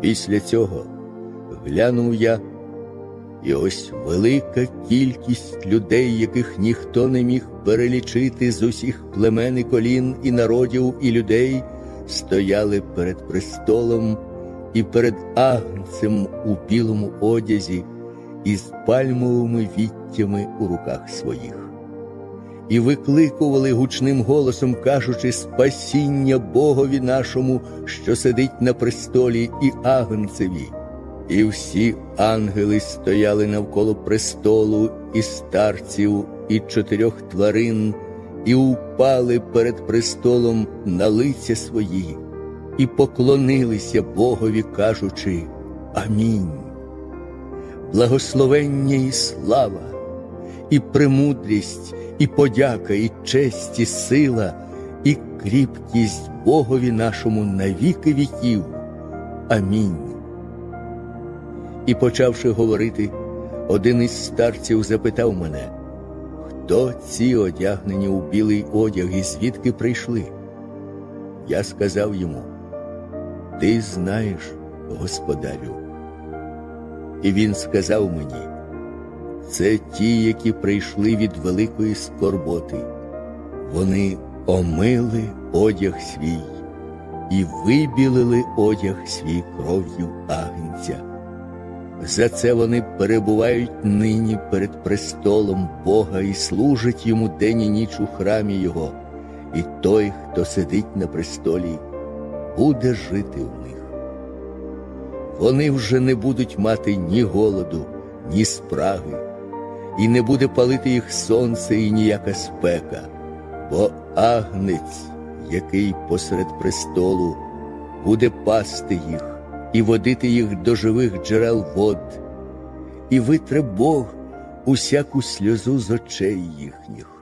Після цього глянув я, і ось велика кількість людей, яких ніхто не міг перелічити з усіх племен і колін, і народів, і людей, стояли перед престолом і перед агнцем у білому одязі із пальмовими віттями у руках своїх. І викликували гучним голосом, кажучи, спасіння Богові нашому, що сидить на престолі, і агнцеві. І всі ангели стояли навколо престолу і старців, і чотирьох тварин, і упали перед престолом на лиця свої, і поклонилися Богові, кажучи Амінь. Благословення і слава, і премудрість, і подяка, і честь, і сила, і кріпкість Богові нашому на віки віків. Амінь. І, почавши говорити, один із старців запитав мене, хто ці одягнені у білий одяг і звідки прийшли? Я сказав йому, Ти знаєш, господарю. І він сказав мені, це ті, які прийшли від великої скорботи. Вони омили одяг свій і вибілили одяг свій кров'ю агнця. За це вони перебувають нині перед престолом Бога і служать йому день і ніч у храмі Його, і той, хто сидить на престолі, буде жити в них. Вони вже не будуть мати ні голоду, ні спраги, і не буде палити їх сонце і ніяка спека, бо агнець, який посеред престолу, буде пасти їх і водити їх до живих джерел вод, і витре Бог усяку сльозу з очей їхніх.